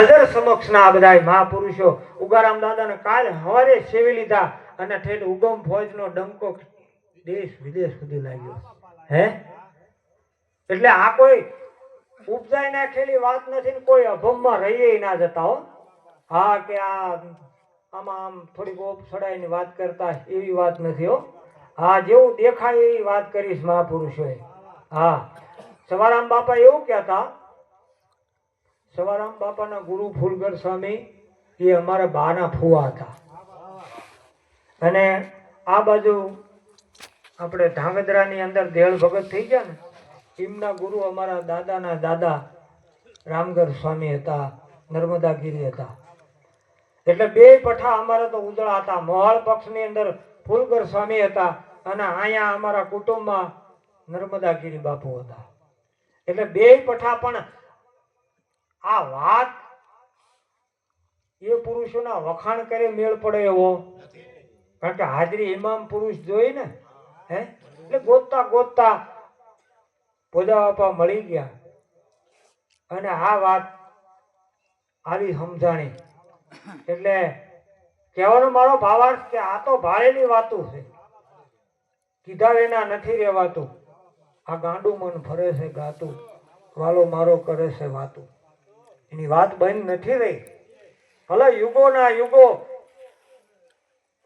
નજર સમક્ષ ના બધા મહાપુરુષો ઉગારામ દાદાને કાલ હવારે સેવી લીધા અને ઠેઠ ઉગમ ફોજનો ડંકો દેશ વિદેશ સુધી લાગ્યો. હે? એટલે આ કોઈ ઉપજાઈ નાખેલી વાત નથી કોઈ અભમમાં રહીએ ના જતા હો. હા કે આ આમાં આમ થોડીક ઓપ સડાઈની વાત કરતા એવી વાત નથી હો. હા, જેવું દેખાય એવી વાત કરીશ મહાપુરુષોએ. હા. સવારામ બાપા એવું કહેતા સવારામ બાપાના ગુરુ ફૂલગર સ્વામી એ અમારા બાના ફુવા હતા. અને આ બાજુ આપણે ધાંગધ્રાની અંદર દેળ ભગત થઈ ગયા ને, એમના ગુરુ અમારા દાદાના દાદા રામગર સ્વામી હતા, નર્મદાગીરી હતા. એટલે બે પઠા અમારા તો ઉજળા હતા. મોહાળ પક્ષની અંદર ફૂલગર સ્વામી હતા અને અહીંયા અમારા કુટુંબમાં નર્મદાગીરી બાપુ હતા. એટલે બે પઠા પણ આ વાત એ પુરુષોના વખાણ કરે મેળ પડે એવો. કારણ કે હાજરી ઇમામ પુરુષ જોઈ ને, હે? એટલે ગોતતા ગોતતા ભોજા બાપા મળી ગયા. અને આ વાત આવી સમજાણી. એટલે કહેવાનો મારો ભાવાર્થ કે આ તો ભારેની વાતો છે. કીધા વિના નથી રહેવાતું આ ગાંડું મન ફરે છે ગાતું. વાલો મારો કરે છે વાતું. એની વાત બંધ નથી રહી. ભલે યુગોના યુગો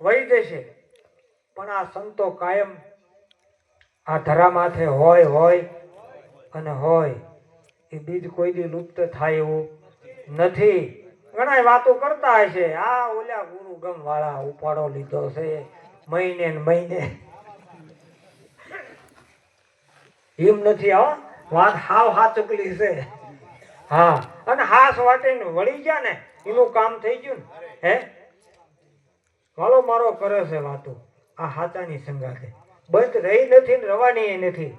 વહી જશે, પણ આ સંતો કાયમ આ ધરા માથે હોય હોય અને હોય. એ બીજ કોઈ દી લુપ્ત થાય એવું નથી. ઘણા વાતો કરતા હશે આ ઓલા ગુરુ ગમ વાળા ઉપાડો લીધો છે, મહિને મહિને. એમ નથી, હો. વાત હાવ હાચકલી છે. હા, અને હાસ વાટીને વળી ગયા ને, એનું કામ થઈ ગયું ને, હે? વાલો મારો કરે છે વાતો. આ હાચાની સંગાતે બંધ રહી નથી ને રવાની એ નથી.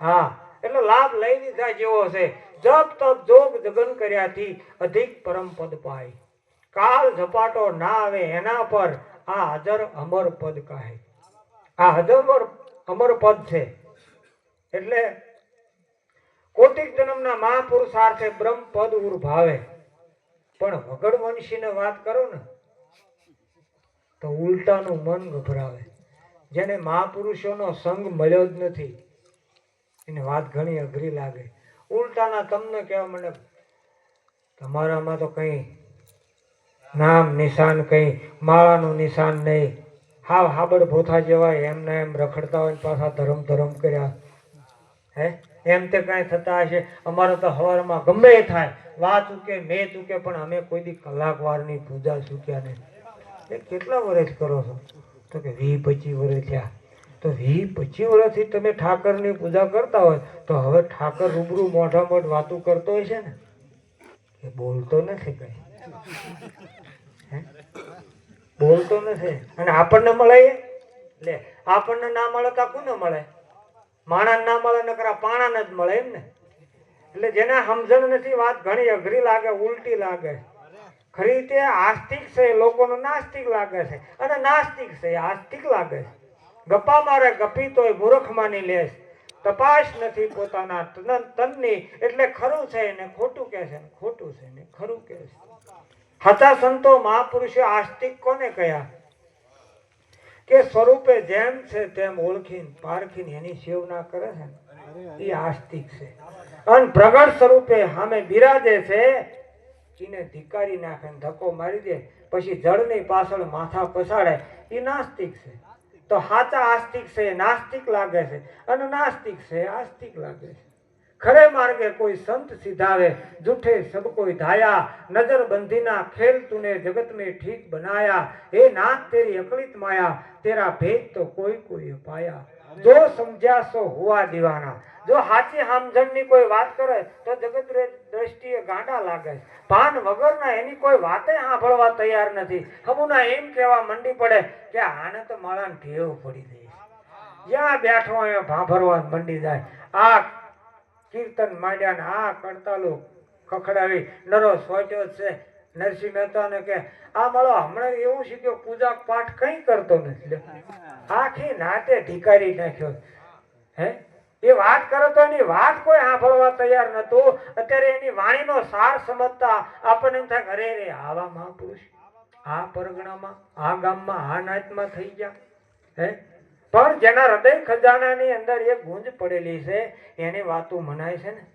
હા, એટલે લાભ લઈ લીધા જેવો છે. જપ તપ જોગ જગન કર્યાથી અધિક પરમ પદ પાય. કાલ ઝપાટો ના આવે એના પર આ હાજર અમર પદ કહે આ હજર અમર પદ છે. એટલે કોટિક જન્મના મહાપુરુષાર્થે બ્રહ્મ પદ ઉર્ભાવે. પણ વગડ વંશીને વાત કરો ને, તો ઉલટાનું મન ગભરાવે. જેને મહાપુરુષોનો સંગ મળ્યો જ નથી, એને વાત ઘણી અઘરી લાગે. ઉલટાના તમને કહેવા મને, તમારામાં તો કંઈ નામ નિશાન કંઈ, માળાનું નિશાન નહીં. હાવ હાબડ ભોથા જેવા એમને એમ રખડતા હોય પાછા ધરમ ધરમ કર્યા. હે? એમ તે કાંઈ થતા હશે? અમારે તો હવારમાં ગમે થાય. વા ચૂકે મેં ચૂકે પણ અમે કોઈ દી કલાકવારની પૂજા ચૂક્યા નહીં. એ કેટલા વર્ષ કરો છો? તો કે વી પચીસ વર્ષ થયા. તો વી પચીસ વર્ષથી તમે ઠાકરની પૂજા કરતા હોય, તો હવે ઠાકર રૂબરૂ મોઢા મોઢ વાતું કરતો હોય છે ને? એ બોલતો નથી કઈ? બોલતો નથી. અને આપણને મળે? લે, આપણને ના મળે તો કોને મળે? માણસ ના મળે, નકરા પાણાને જ મળે એમ ને. એટલે જેને સમજણ નથી, વાત ઘણી અઘરી લાગે, ઉલટી લાગે. ખરી રીતે આસ્તિક છે લોકોનો નાસ્તિક લાગે છે. અને નાસ્તિક છે આસ્તિક લાગે છે. ગપ્પા મારે ગપી તોય મૂર્ખ માની લેશ તપાસ નથી પોતાના તન- તનની, એટલે ખરું છે ને ખોટું કહે છે ખોટું છે ને ખરું કહે છે. હતા સંતો મહાપુરુષે આસ્તિક કોને કહ્યા? કે સ્વરૂપે જેમ છે તેમ ઓળખીને, પારખીને એની સેવના કરે છે એ આસ્તિક છે. અને પ્રગટ સ્વરૂપે સામે બિરાજે છે, એને ધિકારી નાખે ધક્કો મારી દે, પછી જળની પાછળ માથા પસાડે એ નાસ્તિક છે. તો સાચા આસ્તિક છે નાસ્તિક લાગે છે. અને નાસ્તિક છે આસ્તિક લાગે છે. ખરે માર્ગે કોઈ સંત સિધાવે જૂઠે સબ કોઈ ધાયા નજર બંધીના ખેલ તુને જગત મેં ઠીક બનાયા હે નાથ તેરી અકલિત માયા તેરા ભેદ તો કોઈ કોઈ અપાયા. જો સમજ્યા સો હુઆ દીવાના જો હાચી હામજણની કોઈ વાત કરે તો જગત દ્રષ્ટિએ ગાંડા લાગે. પાન વગરના એની કોઈ વાતે સાંભળવા તૈયાર નથી. હમુના એમ કહેવા મંડી પડે કે આને તો માળાને ઢેવ પડી જાય. જ્યાં બેઠો એ ભાંભરવા મંડી જાય. આ કીર્તન માંડ્યા ને આ કડતાલો ખખડાવી. નરો સોચ્યો છે નરસિંહ મહેતાને કે, આ મળો હમણાં એવું શીખ્યો પૂજા પાઠ કંઈ કરતો નથી. આખી નાતે ઢીકારી નાખ્યો. હે? એ વાત કરો તો એની વાત કોઈ સાંભળવા તૈયાર નતું અત્યારે એની વાણીનો સાર સમજતા આપણને એમ થાય અરે રે આવા મહાપુરુષ, આ પરગણામાં, આ ગામમાં, આ નાતમાં થઈ ગયા. હે? પણ જેના હૃદય ખજાનાની અંદર એક ગુંજ પડેલી છે, એની વાતો મનાય છે ને?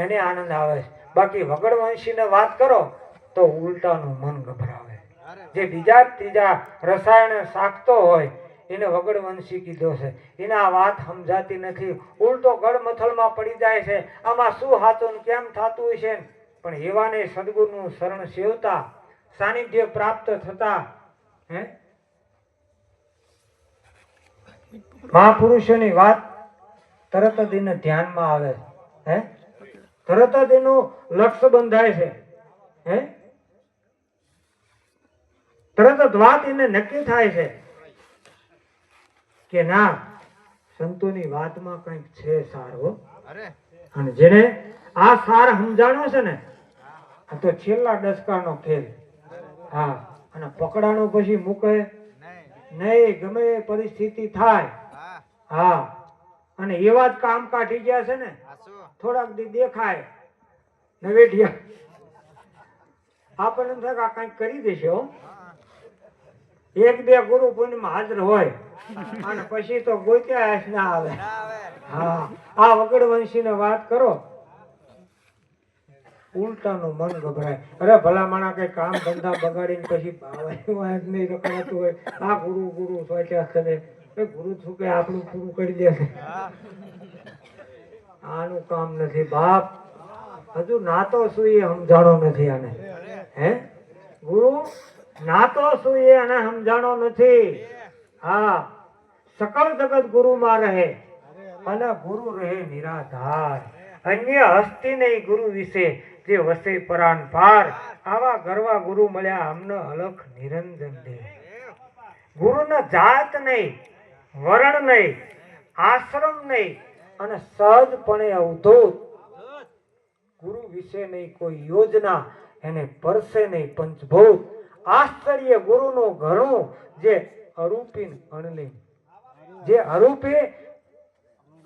એને આનંદ આવે છે. બાકી વગડવંશીને વાત કરો, તો ઉલટાનું મન ગભરાવે. જે બીજા ત્રીજા રસાયણ શાકતો હોય, એને વગડવંશી કીધો છે. એને આ વાત સમજાતી નથી. ઉલટો ગળમથલમાં પડી જાય છે. આમાં શું હાથું કેમ થતું છે પણ એવાને સદગુરુનું શરણ સેવતા, સાનિધ્ય પ્રાપ્ત થતા, હે? મહાપુરુષોની વાત તરત જ એને ધ્યાનમાં આવે હે? તરત જ એનું લક્ષ્ય બંધાય છે હે? તરત જ વાત એને નક્કી થાય છે કે ના સંતોની વાતમાં કંઈક છે સારો અને જેને આ સાર સમજાણો છે ને આ તો છેલ્લા દસકાનો ખેલ. હા અને પકડાણો પછી મૂકે નહીં. ગમે પરિસ્થિતિ થાય હા. અને એવા જ કામ કાઢી ગયા છે ને થોડાક દી દેખાય. નવેઠિયા આપણને થાય કે આ કંઈક કરી દેશે હો. એક બે ગુરુ પૂર્ણિમા હાજર હોય. અને પછી તો ગોત્યા જ ના આવે. હા. આ વગડવંશી ને વાત કરો. ઉલટાનું મન ગભરાય. અરે ભલા માણા કઈ કામ ધંધા બગાડીને પછી ભાવાય જ નહીં રખાતું હોય. આ ગુરુ ગુરુ સોચ્યા કરે. ગુરુ શું કે આપણું પૂરું કરી દેશે આનું કામ નથી, બાપ. હજુ નાતો શું એ સમજાણો નથી આને. હે? ગુરુ, નાતો શું એ આને સમજાણો નથી. હા, સકળ જગત ગુરુમાં રહે અને ગુરુ રહે નિરાધાર. અન્ય હસ્તી નહીં ગુરુ વિશે જે વસે પરાન પાર. આવા ગરવા ગુરુ મળ્યા અમને અલખ નિરંજન દે. ગુરુના જાત નહીં વરણ નહીં આશ્રમ નહીં અને સહજપણે અવધૂત. ગુરુ વિશે નહીં કોઈ યોજના એને પરસે નહીં પંચભૂત. આશ્ચર્ય ગુરુનું ઘણું જે અરૂપીન અણલિંગ. જે અરૂપી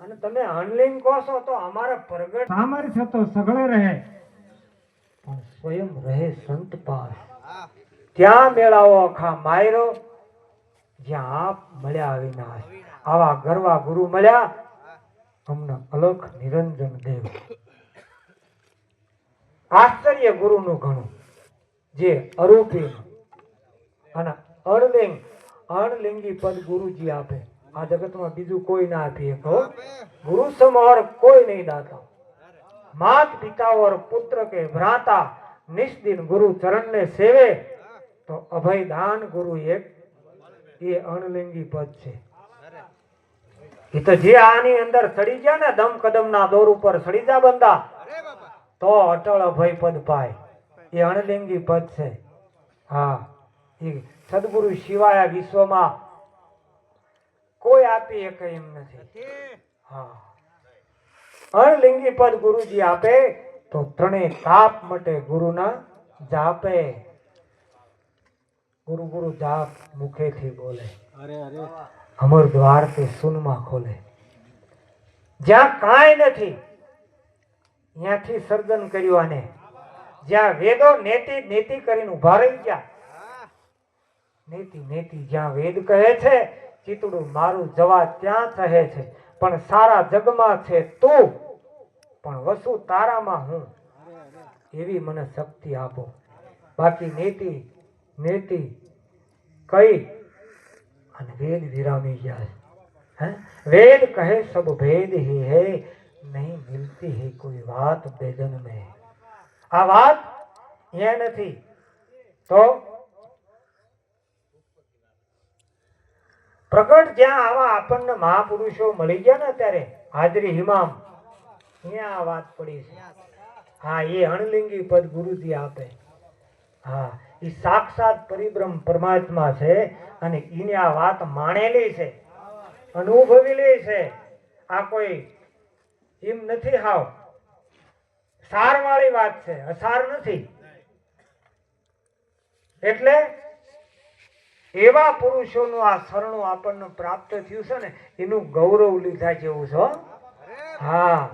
અને તમે અણલિંગ કહો છો તો અમારા પ્રગટ સામર્થ્ય તો સગળે રહે. પણ સ્વયં રહે સંત પાસ ત્યાં મેળાવો આખા માયરો જ્યાં આપ મળ્યા અવિનાશ આવા ગરવા ગુરુ મળ્યા અમને અલખ નિરંજન દેવ. આશ્ચર્ય ગુરુનું ઘણું જે અરૂપી અને અણલિંગ, અણલિંગી પદ ગુરુજી આપે. આ જગતમાં બીજું કોઈ ના આપી શકો ગુરુ સમોર કોઈ નહીં દાતા. માત પિતા પુત્ર કે ભ્રાતા નિષ્દિન ગુરુ ચરણને સેવે, તો અભય દાન ગુરુ એક એ અણલિંગી પદ છે. એ તો જે આની અંદર સડી ગયા ને દમ કદમ ના દોર ઉપર સડી જા બંદા, તો અટળ અભય પદ પાય એ અણલિંગી પદ છે. હા એ સદગુરુ સિવાય વિશ્વમાં કોઈ આપી એક એમ નથી. હા. અણલિંગી પદ ગુરુજી આપે તો ત્રણેય તાપ માટે ગુરુના જાપે. ગુરુ ગુરુ જાપ મુખેથી બોલે. અમર દ્વાર તે સુનમાં ખોલે. જ્યાં કાંઈ નથી ત્યાંથી સર્જન કર્યું આને. જ્યાં વેદો નેતિ નેતિ કરીને ઊભા રહી ગયા. નેતિ નેતિ જ્યાં વેદ કહે છે ચિતડું મારું જવા ત્યાં કહે છે. પણ સારા જગમાં છે તું પણ વસુ તારામાં હું. એવી મને શક્તિ આપો. બાકી નેતિ નેતિ કઈ અને વેદ વિરામી જાય है वेद कहे सब भेद ही है नहीं मिलती है कोई बात बेदन में આ વાત એ નથી તો પ્રગટ જ્યાં આવા આપણને મહાપુરુષો મળી ગયા ને ત્યારે હાજરી હિમામ ત્યાં આ વાત પડી છે હા એ અણલિંગી પદ ગુરુજી આપે હા એ સાક્ષાત પરિબ્રહ્મ પરમાત્મા છે અને એને આ વાત માણેલી છે, અનુભવેલી છે. આ કોઈ એમ નથી હાવ. સાર વાળી વાત છે, અસાર નથી. એટલે એવા પુરુષોનું આ શરણું આપણને પ્રાપ્ત થયું છે ને, એનું ગૌરવ લીધા જેવું છે. હો. હા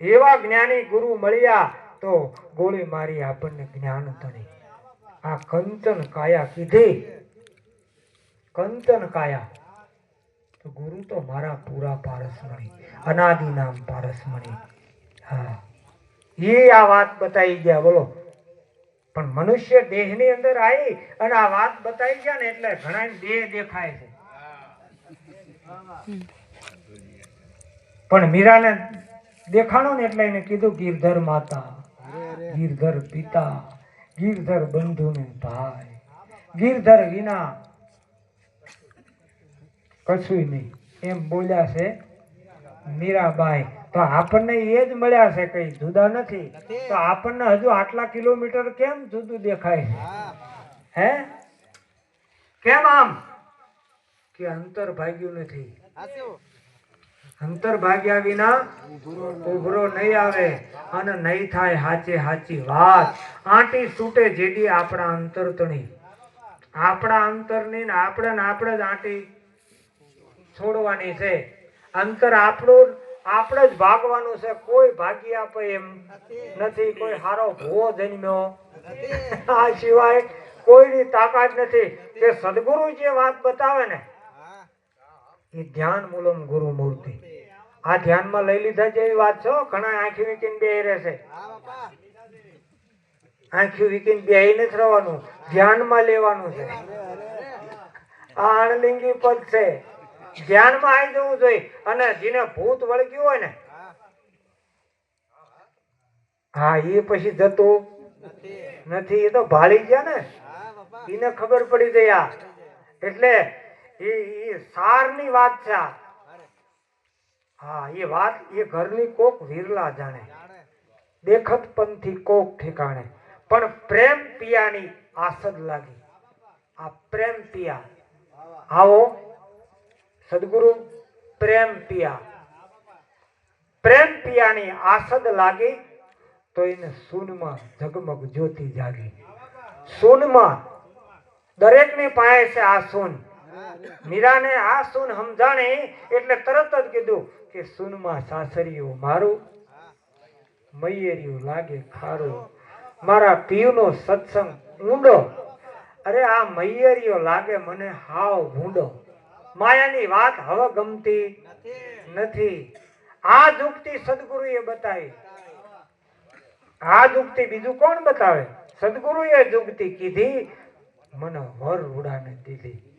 એવા જ્ઞાની ગુરુ મળ્યા તો ગોળી મારી આપણને જ્ઞાન તણી આ કંચન કાયા કીધી. કંચન કાયા. તો ગુરુ તો મારા પૂરા પારસમણી અનાદિ નામ પારસમણી હા. એ આ વાત બતાવી ગયા, બોલો. પણ મનુષ્ય દેહની અંદર આવી અને આ વાત બતાવી ગયા ને એટલે ઘણા દેહ દેખાય છે. પણ મીરાને દેખાણો ને એટલે એને કીધું, ગીરધર માતા, ગીરધર પિતા. ગિરધર બંધુ ને ભાઈ. ગિરધર વિના કશું નહીં. એમ બોલ્યા છે, મીરાબાઈ, તો આપણને એ જ મળ્યા છે કઈ જુદા નથી. તો આપણને હજુ આટલા કિલોમીટર કેમ જુદું દેખાય છે? હે? કેમ આમ? કે અંતર ભાગ્યું નથી. અંતર ભાગ્યા વિના ઉભરો નહીં આવે અને નહીં થાય હાચે હાચી વાત. આંટી છૂટે જેડી આપણા અંતર તણી. આપણા અંતરની ને આપણે ને આપણે જ આંટી છોડવાની છે. અંતર આપણું આપણે જ ભાગવાનું છે. કોઈ ભાગી આપે એમ નથી. કોઈ હારો ભૂવો જન્મ્યો. આ સિવાય કોઈની તાકાત નથી. કે સદગુરુ જે વાત બતાવે ને, એ ધ્યાન મૂલમ ગુરુ મૂર્તિ આ ધ્યાનમાં લઈ લીધા જેવી વાત છો ઘણા આંખી વીકીને બે રહેશે આંખી વીકીને બે નથી રહેવાનું ધ્યાનમાં લેવાનું છે. આ અણલિંગી પદ છે. ધ્યાનમાં આવી જવું જોઈએ. અને જેને ભૂત વળગ્યું હોય ને હા એ પછી જતું નથી એ તો ભાળી ગયા ને. એને ખબર પડી ગઈ આ. એટલે એ એ સારની વાત છે આ. હા, એ વાત, એ ઘરની કોક વિરલા જાણે. દેખત પંથી કોક ઠેકાણે. પણ પ્રેમ પિયાની આસદ લાગી. આ પ્રેમ પિયા. આવો. સદગુરુ, પ્રેમ પિયા. પ્રેમ પિયાની આસદ લાગી તો એને સૂનમાં ઝગમગ જ્યોતિ જાગી. સૂનમાં દરેકની પાસે આ સૂન. મીરાને આ સૂન સમજાણી એટલે તરત જ કીધું કે સૂનમાં સાસરિયું મારું મૈયરિયું લાગે ખારું. મારા પીવનો સત્સંગ ઊંડો. અરે આ મૈયરિયો લાગે મને હાવ ભૂંડો. માયાની વાત હવે ગમતી નથી. આ દુઃખતી સદગુરુએ બતાવી. આ દુઃખતી બીજું કોણ બતાવે? સદગુરુએ દુઃખતી કીધી. મને વર ઉડાને દીધી.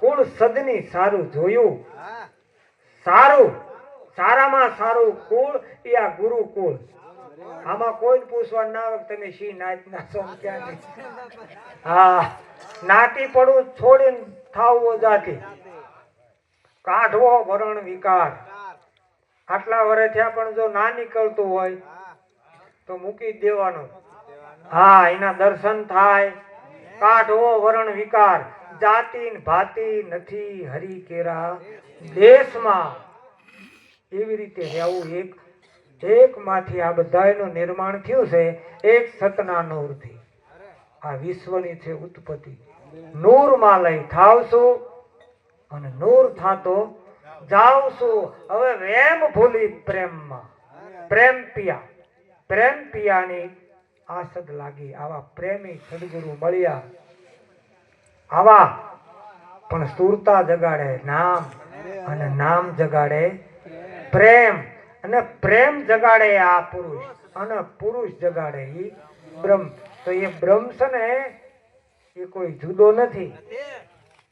કુળ સદની સારું જોયું? સારું. સારામાં સારું કુળ એ આ ગુરુ કુળ આમાં કોઈ પૂછવા ના આવે તમે શી નાચ ના છો? ક્યાં હા. નાટી પડવું છોડીને થાવવો જાતી કાઢવો વરણ વિકાર. આટલા વર્ષ થયા પણ જો ના નીકળતું હોય તો મૂકી દેવાનો. હા એના દર્શન થાય. કાઢવો વરણ વિકાર. જાતિ ભાતિ નથી હરી કેરા દેશમાં એવી રીતે રહેવું એક એક માંથી આ બધાયનું નિર્માણ થયું છે, એક સતના નૂરથી આ વિશ્વની છે ઉત્પત્તિ. નૂરમાં લઈ થાવશું અને નૂર થાતો જાવશું. હવે વેમ ભૂલી પ્રેમમાં. પ્રેમ પિયા. પ્રેમ પિયાની આસદ લાગી. આવા પ્રેમી સદગુરુ મળ્યા. આવા. પણ સુરતા જગાડે નામ અને નામ જગાડે પ્રેમ. અને પ્રેમ જગાડે આ પુરુષ અને પુરુષ જગાડે ઈ બ્રહ્મ. તો એ બ્રહ્મ છે ને, એ કોઈ જુદો નથી.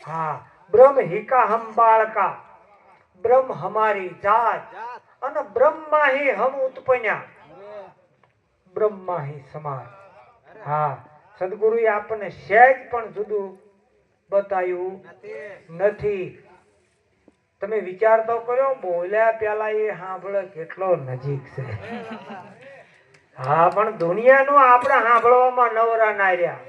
હા, બ્રહ્મ હિકા હમ બાળકા. બ્રહ્મ હમારી જાત. અને બ્રહ્મા હિ હમ ઉત્પન્યા. બ્રહ્મા હિ સમાર. હા, સદગુરુએ આપણને સહેજ પણ જુદું બતાવ્યું નથી. તમે વિચાર તો કર્યો, બોલ્યા પેલા એ સાંભળે કેટલો નજીક છે. હા, પણ દુનિયાનું આપણે સાંભળવામાં નવરા ના રહ્યા.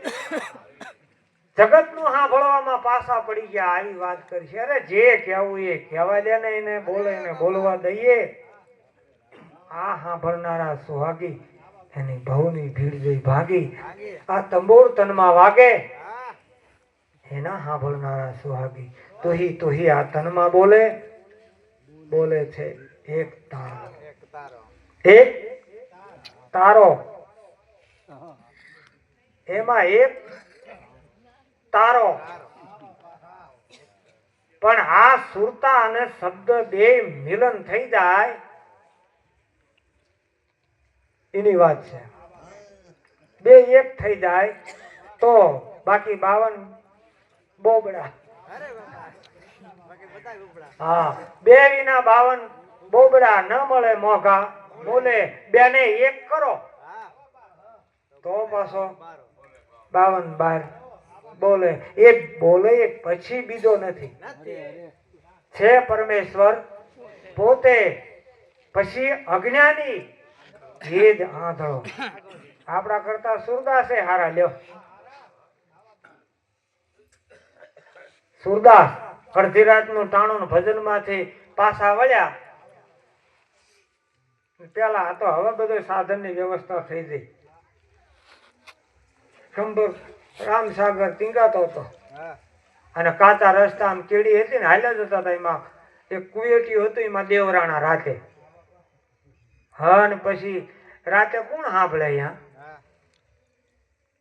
જગતનું સાંભળવામાં પાછા પડી ગયા, આવી વાત કરશે. અરે જે કહેવું એ કહેવા દે ને એને, બોલે ને બોલવા દઈએ. આ સાંભળનારા સુહાગી, એની ભવની ભીડ જોઈ ભાગી. આ તંબોર તનમાં વાગે. એના સાંભળનારા સુહાગી. તોહી તોહી આ તનમાં બોલે બોલે છે એક તારો. એક તારો. એમાં એક તારો. પણ આ સુરતા અને શબ્દ બે મિલન થઈ જાય. એની વાત છે. બે એક થઈ જાય. તો બાકી બાવન બોબડા. હા બે વિના બાવન બોબડા ન મળે મોઘા. બોલે બેને એક કરો. તો પાછો બાવન બાર. બોલે એક બોલે એક પછી બીજો નથી. છે પરમેશ્વર. પોતે પછી અજ્ઞાની. એ જ આંધળો. આપણા કરતા સુરદાસે હારા લ્યો. સુરદાસ અડધી રાતનું ટાણું ભજનમાંથી પાછા વળ્યા. પેલા તો હવે બધો સાધનની વ્યવસ્થા થઈ ગઈ. રામ રામસાગર ટીંગાતો હતો. અને કાચા રસ્તા આમ કેડી હતી ને હાલ્યા જતા હતા એમાં. એક કુવેટી હતું એમાં દેવરાણા રાતે. હા ને પછી રાતે કોણ સાંભળે અહીંયા?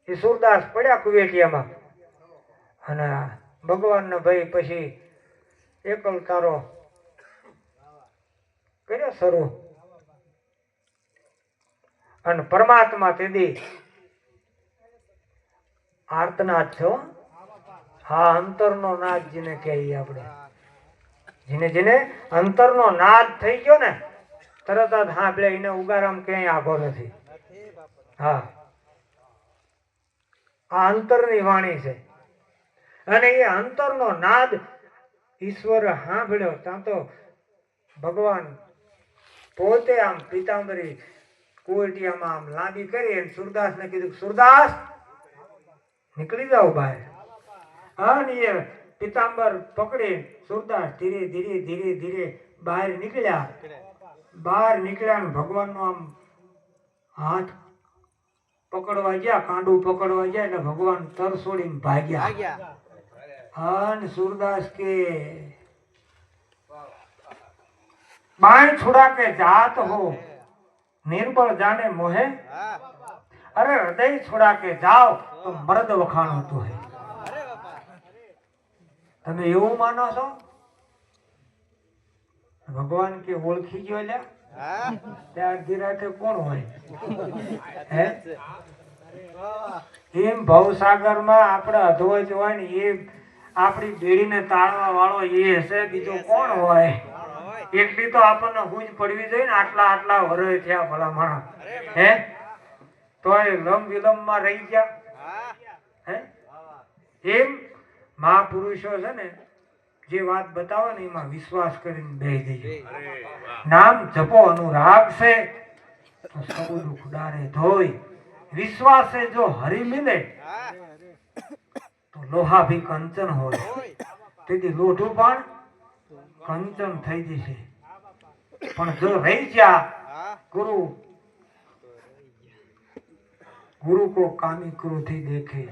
એ સુરદાસ પડ્યા કુવેટીયામાં. અને ભગવાનનો ભાઈ પછી એકલ તારો કર્યો શરૂ. અને પરમાત્મા તેદી આર્તનાથ છો. હા, અંતરનો નાદ જેને કહીએ આપણે. જેને જેને અંતરનો નાદ થઈ ગયો ને, તરત જ સાંભળે એને ઉગારામ ક્યાંય આઘો નથી. હા. આ અંતરની વાણી છે. અને એ અંતરનો નાદ ઈશ્વર સાંભળ્યો. ત્યાં તો ભગવાન પોતે આમ પીતાંબરી કુવટિયામાં આમ લાંબી કરી અને સુરદાસને કીધું સુરદાસ, નીકળી જાઓ બહાર. અને એ પીતાંબર પકડી સુરદાસ ધીરે ધીરે ધીરે ધીરે બહાર નીકળ્યા. બહાર નીકળ્યા ને ભગવાનનો આમ હાથ પકડવા ગયા, કાંડું પકડવા ગયા એટલે ભગવાન તરસોડીને ભાગ્યા. હા ને સુરદાસ કે બાણ છુડા કે જાત હો નિર્બળ જાને મોહે. અરે હૃદય છોડા કે જાઓ તો મર્દ વખાણ હોતું હે. તમે એવું માનો છો? ભગવાન કે ઓળખી ગયો લ્યા? ત્યાં અડધી રાતે કોણ હોય? હે? એમ ભવસાગરમાં આપણે અધવચ હોય ને એ આપણી બેડીને તાળવા વાળો એ હશે બીજો કોણ હોય? એક બી તો આપણને હુંજ પડવી જોઈએ ને આટલા આટલા વરસ થયા ભલા માણસ. હે? તોય લમ વિલંબમાં રહી ગયા. હે. એમ મહાપુરુષો છે ને જે વાત બતાવે ને એમાં વિશ્વાસ કરીને બે દઈએ નામ જપો અનુરાગ છે તો સૌ દુઃખ ડારે ધોઈ. વિશ્વાસે જો હરી મિલે તો લોહા ભી કંચન હોય. તેથી લોઢું પણ કંચન થઈ જશે. પણ જો રહી ગયા ગુરુ ગુરુ કો કામી ક્રોધી દેખે.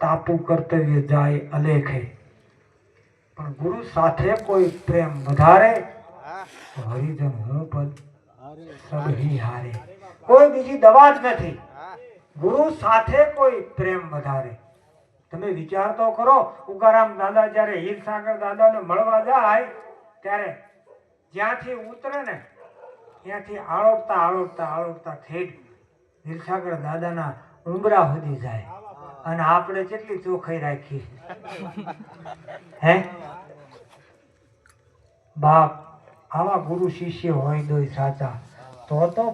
તાપુ કર્તવ્ય જાય અલેખે. પણ ગુરુ સાથે કોઈ પ્રેમ વધારે તો હરિજન હું પદ સબહી હારે. કોઈ બીજી દવા જ નથી. ગુરુ સાથે કોઈ પ્રેમ વધારે. તમે વિચાર તો કરો, ઉગારામ દાદા જ્યારે હીરસાગર દાદાને મળવા જાય, ત્યારે જ્યાંથી ઉતરે ને, ત્યાંથી આળોપતા આળોપતા આળોપતા ઠેઠ હીરસાગર દાદાના ઉંબરા સુધી જાય. અને આપણે કેટલી ચોખાઈ રાખી હે? બાપ, આવા ગુરુ શિષ્ય હોય દોય સાચા. તો તો